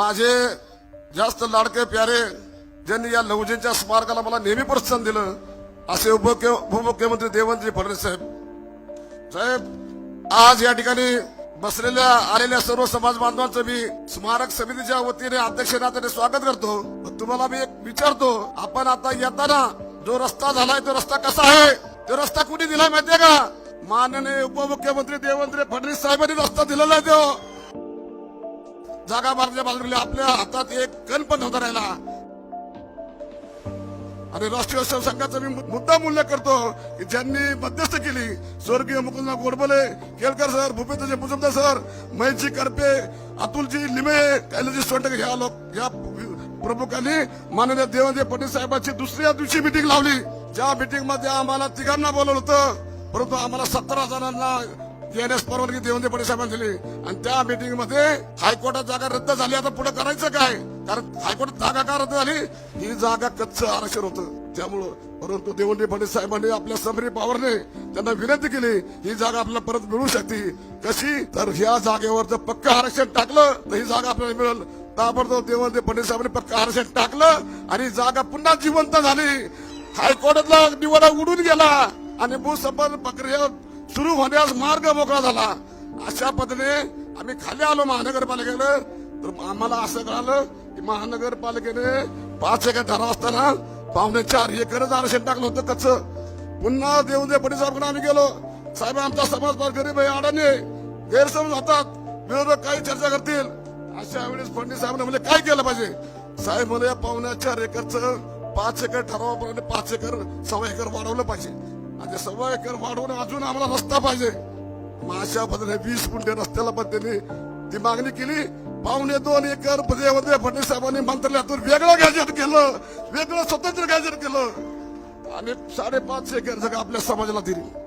माझे जास्त लाडके प्यारे ज्यांनी या लहुजींच्या स्मारकाला मला नेहमी प्रोत्साहन दिलं असे उपमुख्य उपमुख्यमंत्री देवेंद्र फडणवीस साहेब. साहेब आज या ठिकाणी बसलेल्या आलेल्या सर्व समाज बांधवांचं मी स्मारक समितीच्या वतीने अध्यक्ष नात्याने स्वागत करतो. तुम्हाला मी एक विचारतो आपण आता येताना जो रस्ता झालाय तो रस्ता कसा आहे? तो रस्ता कुणी दिलाय माहितीये का? माननीय उपमुख्यमंत्री देवेंद्र फडणवीस साहेबांनी रस्ता दिलेला आहे तो. जागा मारल्या बाजूला आपल्या हातात एक कण पण होता राहिला. आणि राष्ट्रीय सेवक संघाचा मी मुद्दा उल्लेख करतो की ज्यांनी मध्यस्थ केली स्वर्गीय मुकुंद गोडबोले केळकर सर भूपेंद्रजी मुजुमदार सर महेशजी करपे अतुलजी लिमे कैलजी सोंडके ह्या लोक या प्रमुखांनी माननीय देवेंद्र फडणवीस साहेबांची दुसऱ्या दिवशी मिटिंग लावली. ज्या मिटिंगमध्ये आम्हाला तिघांना बोलवलं होतं परंतु आम्हाला सतरा जणांना येण्यास परवानगी देवेंद्र फडणवीस साहेबांनी दिली आणि त्या मीटिंगमध्ये हायकोर्टात जागा रद्द झाली. आता पुढे करायचं काय? कारण हायकोर्टात जागा का रद्द झाली? ही जागा कच्च आरक्षण होतं. त्यामुळं परंतु देवेंद्र फडणवीस साहेबांनी आपल्या समरी पॉवरने त्यांना विनंती केली ही जागा आपल्याला परत मिळू शकते. कशी? तर ह्या जागेवर जर पक्क आरक्षण टाकलं तर ही जागा आपल्याला मिळेल. ताबडतोब देवंदे फडणवीस साहेबांनी पक्क आरक्षण टाकलं आणि जागा पुन्हा जिवंत झाली. हायकोर्टातला निवाडा उडून गेला आणि भूसंपादन प्रक्रिया सुरू होण्यास मार्ग मोकळा झाला. अशा पद्धतीने आम्ही खाली आलो महानगरपालिकेला तर आम्हाला असं कळालं की महानगरपालिकेने पाच एकर ठराव असताना पावणे चार एकरच आरक्षण टाकलं होतं कच्च. पुन्हा देऊन दे साहेबांकडे आम्ही गेलो. साहेब आमचा समाज फार गरीब आहे अडाणी गैरसमज होतात. विरोधक काही चर्चा करतील. अशा वेळेस फडणवीस साहेबांनी म्हणजे काय केलं पाहिजे? साहेब म्हणजे पावणे चार एकरचं पाच एकर ठरावाप्रमाणे पाच एकर सव्वा एकर वाढवलं पाहिजे. आणि ते सव्वा एकर वाढवून अजून आम्हाला रस्ता पाहिजे. मग अशा पद्धतीने वीस गुंठे रस्त्याला पण त्यांनी ती मागणी केली. पावणे दोन एकर देवेंद्र फडणवीस साहेबांनी मंत्रालयातून वेगळं गॅजेट केलं. वेगळं स्वतंत्र गॅजेट केलं. आणि साडेपाच एकर जागा आपल्या समाजाला दिली.